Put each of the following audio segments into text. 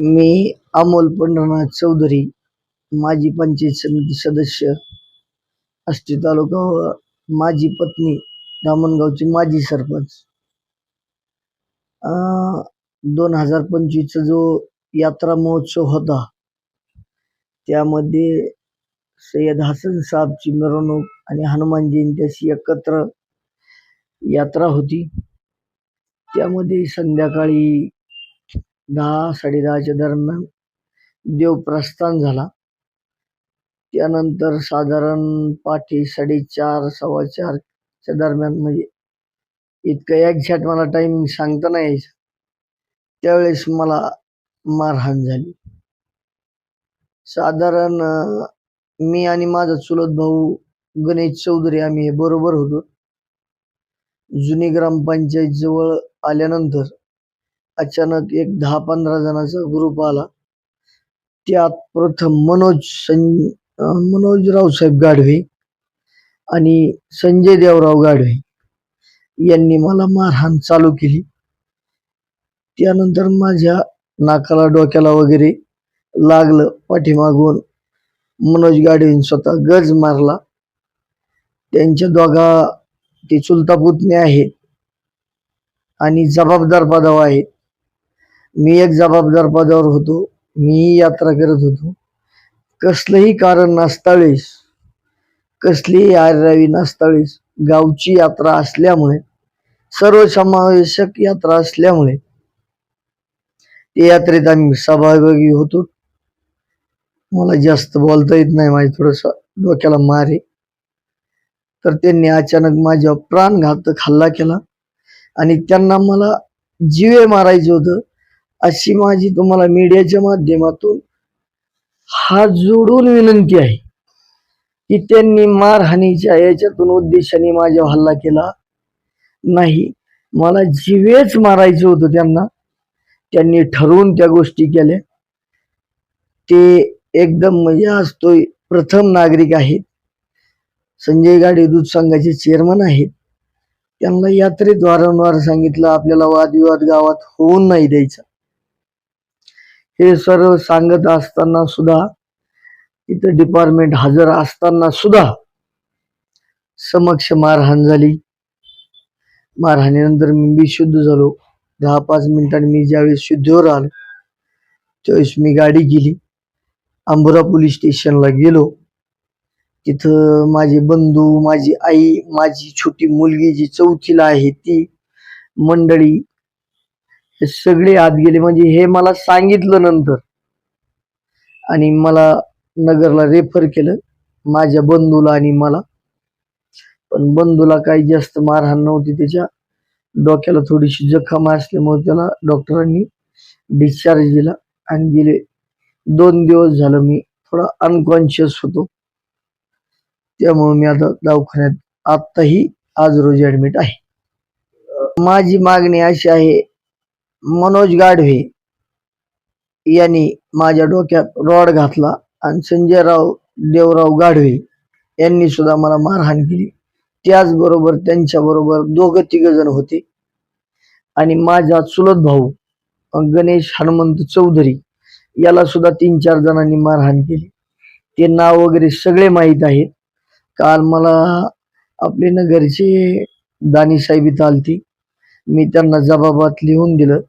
मी अमोल पंढरनाथ चौधरी माजी पंचायत समिती सदस्य आष्टी तालुका व माझी पत्नी धामणगावची माजी सरपंच. दोन हजार पंचवीसचा जो यात्रा महोत्सव होता त्यामध्ये सय्यद हसन साहेबची मिरवणूक आणि हनुमान जयंती अशी एकत्र यात्रा होती. त्यामध्ये संध्याकाळी दहा साडेदहाच्या दरम्यान देव प्रस्थान झाला. त्यानंतर साधारण पाठी साडेचार सव्वा चारच्या दरम्यान म्हणजे इतकं एक्झॅक्ट मला टायमिंग सांगता नाही यायचं. त्यावेळेस मला मारहाण झाली. साधारण मी आणि माझा चुलत भाऊ गणेश चौधरी आम्ही हे बरोबर होतो. जुनी ग्रामपंचायत जवळ आल्यानंतर अचानक एक दहा पंधरा जणांचा ग्रुप आला. त्यात प्रथम मनोज सं मनोज रावसाहेब गाढवे आणि संजय देवराव गाढवे यांनी मला मारहाण चालू केली. त्यानंतर माझ्या नाकाला डोक्याला वगैरे लागलं. पाठीमागून मनोज गाढवेंनी स्वतः गज मारला. त्यांच्या दोघा ते चुलता पुतणे आहेत आणि जबाबदार पदावर आहेत. मी एक जबाबदार पदावर होतो मीही यात्रा करत होतो. कसलंही कारण नसतावेळेस कसलीही आररावी नसतावेळेस गावची यात्रा असल्यामुळे सर्वसमावेशक यात्रा असल्यामुळे ते यात्रेत आम्ही सहभागी होतो. मला जास्त बोलता येत नाही माझ्या थोडस डोक्याला मार आहे. तर त्यांनी अचानक माझ्या प्राणघातक हल्ला केला आणि त्यांना मला जीवे मारायचे होतं. अशी माझी तुम्हाला मीडियाच्या माध्यमातून हात जोडून विनंती आहे की त्यांनी मारहाणीच्या याच्यातून उद्देशाने माझ्या हल्ला केला. नाही मला जीवेच मारायचं होतं त्यांना त्यांनी ठरवून त्या गोष्टी केल्या. ते एकदम म्हणजे आज तो प्रथम नागरिक आहेत. संजय गाडे दूध संघाचे चेअरमन आहेत. त्यांना यात्रेत वारंवार सांगितलं आपल्याला वादविवाद गावात होऊन नाही द्यायचा. हे सर्व सांगत असताना सुद्धा इथं डिपार्टमेंट हजर असताना सुद्धा समक्ष मारहाण झाली. मारहाणीनंतर मी बेशुद्ध झालो. दहा पाच मिनिटांनी मी ज्यावेळेस शुद्धीवर आलो त्यावेळेस मी गाडी गेली. अंबुरा पोलीस स्टेशनला गेलो. तिथं माझे बंधू माझी आई माझी छोटी मुलगी जी चौथीला आहे ती मंडळी हे सगळे आत गेले. म्हणजे हे मला सांगितलं नंतर. आणि मला नगरला रेफर केलं माझ्या बंधूला आणि मला. पण बंधूला काही जास्त मारहाण नव्हती त्याच्या. डोक्याला थोडीशी जखम असल्यामुळे त्याला डॉक्टरांनी डिस्चार्ज दिला आणि गेले. दोन दिवस झालं मी थोडा अनकॉन्शियस होतो. त्यामुळे मी आता दवाखान्यात आत्ताही आज रोजी ॲडमिट आहे. माझी मागणी अशी आहे मनोज गाढवे यांनी माझ्या डोक्यात रॉड घातला आणि संजयराव देवराव गाढवे यांनी सुद्धा मला मारहाण केली. त्याचबरोबर त्यांच्याबरोबर दोघं तिघ जण होते. आणि माझा चुलत भाऊ गणेश हनुमंत चौधरी याला सुद्धा तीन चार जणांनी मारहाण केली. ते नाव वगैरे सगळे माहीत आहेत. काल मला आपले नगरचे दानी साहेब इथं आलती. मी त्यांना जबाबात लिहून दिलं.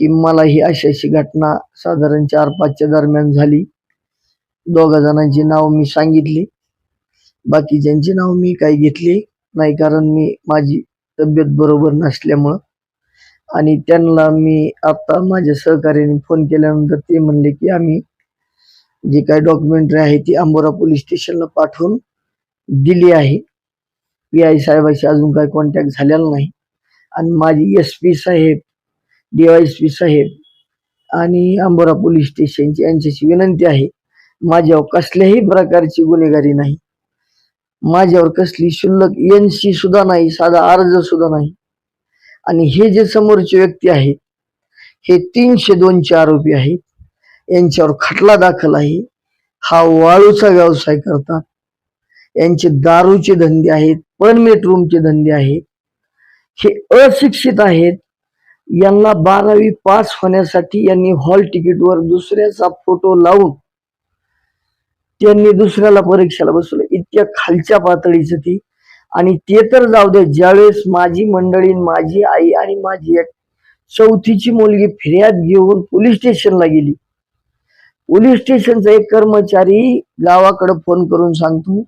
की मला ही अशी अशी घटना साधारण चार पाचच्या दरम्यान झाली. दोघा जणांची नाव मी सांगितली. बाकीच्यांची नाव मी काही घेतली नाही कारण मी माझी तब्येत बरोबर नसल्यामुळं. आणि त्यांना मी आता माझ्या सहकार्याने फोन केल्यानंतर ते म्हणले की आम्ही जी काही डॉक्युमेंटरी आहे ती अंबोरा पोलीस स्टेशनला पाठवून दिली आहे. पी आय साहेबाशी अजून काही कॉन्टॅक्ट झालेला नाही. आणि माझी एस पी साहेब डी वाय एस पी साहेब आणि अंबोरा पोलीस स्टेशनची यांच्याशी विनंती आहे माझ्यावर कसल्याही प्रकारची गुन्हेगारी नाही. माझ्यावर कसली शुल्लक एनसी सुद्धा नाही साधा अर्ज सुद्धा नाही. आणि हे जे समोरचे व्यक्ती आहेत हे तीनशे दोनचे आरोपी आहेत यांच्यावर खटला दाखल आहे. हा वाळूचा व्यवसाय करतात. यांचे दारूचे धंदे आहेत परमिट रूमचे धंदे आहेत. हे अशिक्षित आहेत यांना बारावी पास होण्यासाठी यांनी हॉल तिकीटवर दुसऱ्याचा फोटो लावून त्यांनी दुसऱ्याला परीक्षेला बसवलं. इतक्या खालच्या पातळीचं ती. आणि ते तर जाऊ दे ज्यावेळेस माझी मंडळी माझी आई आणि माझी एक चौथीची मुलगी फिर्याद घेऊन पोलीस स्टेशनला गेली. पोलीस स्टेशनचा एक कर्मचारी गावाकडे फोन करून सांगतो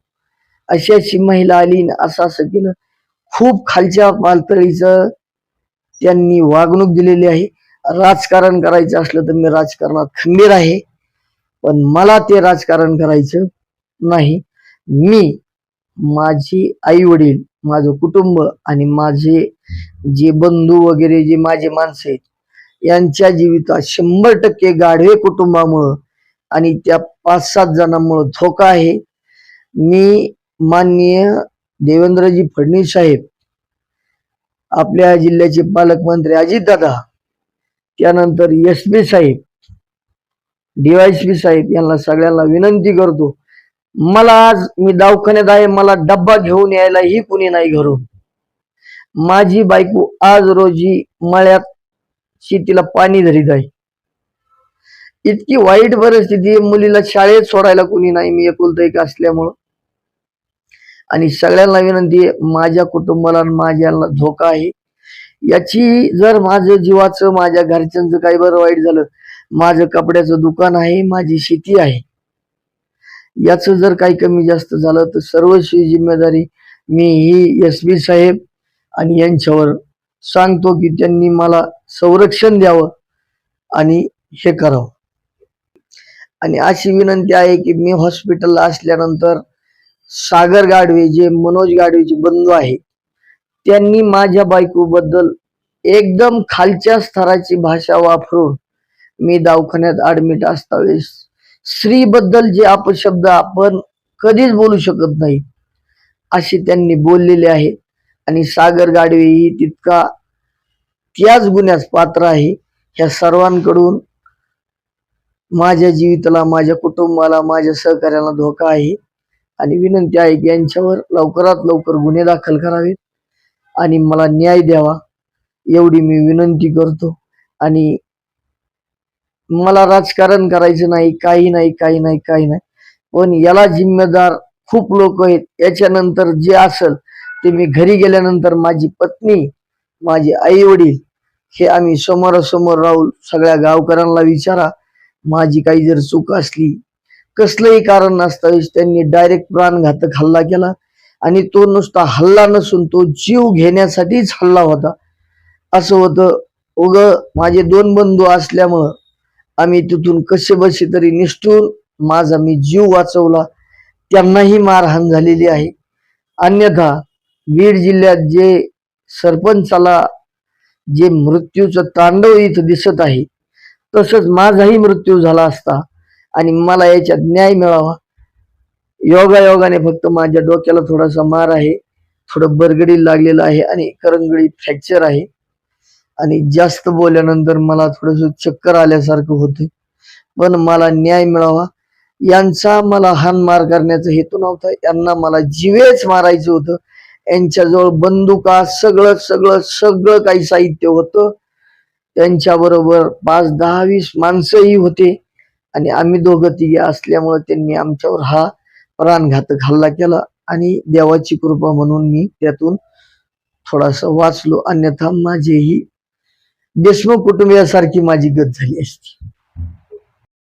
अशी अशी महिला आली न असं असं केलं. खूप खालच्या पातळीचं त्यांनी वागणूक दिलेली आहे. राजकारण करायचं असलं तर मी राजकारणात खंबीर आहे. पण मला ते राजकारण करायचं नाही. मी माझी आई वडील माझं कुटुंब आणि माझे जे बंधू वगैरे जे माझे माणसं आहेत यांच्या जीवितात शंभर टक्के गाढवे कुटुंबामुळं आणि त्या पाच सात जणांमुळं धोका आहे. मी माननीय देवेंद्रजी फडणवीस साहेब आपल्या जिल्ह्याचे पालकमंत्री अजितदादा त्यानंतर एस पी साहेब डीवायसपी साहेब यांना सगळ्यांना विनंती करतो मला आज मी दवाखान्यात आहे मला डब्बा घेऊन यायलाही कुणी नाही घरून. माझी बायको आज रोजी मळ्यात शेतीला पाणी धरीत आहे. इतकी वाईट परिस्थिती मुलीला शाळेत सोडायला कुणी नाही मी एकुलत एक असल्यामुळं. आणि सगळ्यांना विनंती आहे माझ्या कुटुंबाला माझ्याला धोका आहे. याची जर माझं जीवाचं माझ्या घरच्यांचं काही बरं वाईट झालं माझं कपड्याचं दुकान आहे माझी शेती आहे याच जर काही कमी जास्त झालं तर सर्वस्वी जिम्मेदारी मी ही एस बी साहेब आणि यांच्यावर सांगतो की त्यांनी मला संरक्षण द्यावं आणि हे करावं. आणि अशी विनंती आहे की मी हॉस्पिटलला असल्यानंतर सागर गाडवे जे मनोज गाडवेचे बंधू आहेत त्यांनी माझ्या बायकोबद्दल एकदम खालच्या स्तराची भाषा वापरून मी दवाखान्यात ऍडमिट असता स्त्रीबद्दल जे अपशब्द आपण कधीच बोलू शकत नाही असे त्यांनी बोललेले आहे आणि सागर गाडवे ही तितका त्याच गुन्ह्यास पात्र आहे. ह्या सर्वांकडून माझ्या जीविताला माझ्या कुटुंबाला माझ्या सहकार्याला धोका आहे. आणि विनंती आहे की यांच्यावर लवकरात लवकर गुन्हे दाखल करावेत आणि मला न्याय द्यावा एवढी मी विनंती करतो. आणि मला राजकारण करायचं नाही काही नाही काही नाही काही नाही. पण याला जिम्मेदार खूप लोक आहेत. याच्यानंतर जे असल ते मी घरी गेल्यानंतर माझी पत्नी माझे आई वडील हे आम्ही समोरासमोर राहून सगळ्या गावकऱ्यांना विचारा. माझी काही जर चूक असली कसलंही कारण नसतं त्यांनी डायरेक्ट प्राणघातक हल्ला केला. आणि तो नुसता हल्ला नसून तो जीव घेण्यासाठीच हल्ला होता. असं होतं उग माझे दोन बंधू असल्यामुळं आम्ही तिथून कसे बसे तरी निष्ठून माझा मी जीव वाचवला. त्यांनाही मारहाण झालेली आहे. अन्यथा बीड जिल्ह्यात जे सरपंचाला जे मृत्यूचं तांडव इथं दिसत आहे तसंच माझाही मृत्यू झाला असता. आणि मला याच्यात न्याय मिळावा. योगायोगाने फक्त माझ्या डोक्याला थोडासा मार आहे थोडं बरगडी लागलेलं आहे आणि करंगडी फ्रॅक्चर आहे. आणि जास्त बोलल्यानंतर मला थोडस चक्कर आल्यासारखं होते पण मला न्याय मिळावा. यांचा मला हानमार करण्याचा हेतू नव्हता. यांना मला जीवेच मारायचं होतं. यांच्याजवळ बंदुका सगळं सगळं सगळं काही साहित्य होतं. त्यांच्याबरोबर पाच दहा वीस माणसंही होते. आणि आम्ही दोघं तिघे असल्यामुळे त्यांनी आमच्यावर हा प्राणघातक हल्ला केला. आणि देवाची कृपा म्हणून मी त्यातून थोडासा वाचलो. अन्यथा माझेही देशमुख कुटुंबियासारखी माझी गत झाली असती.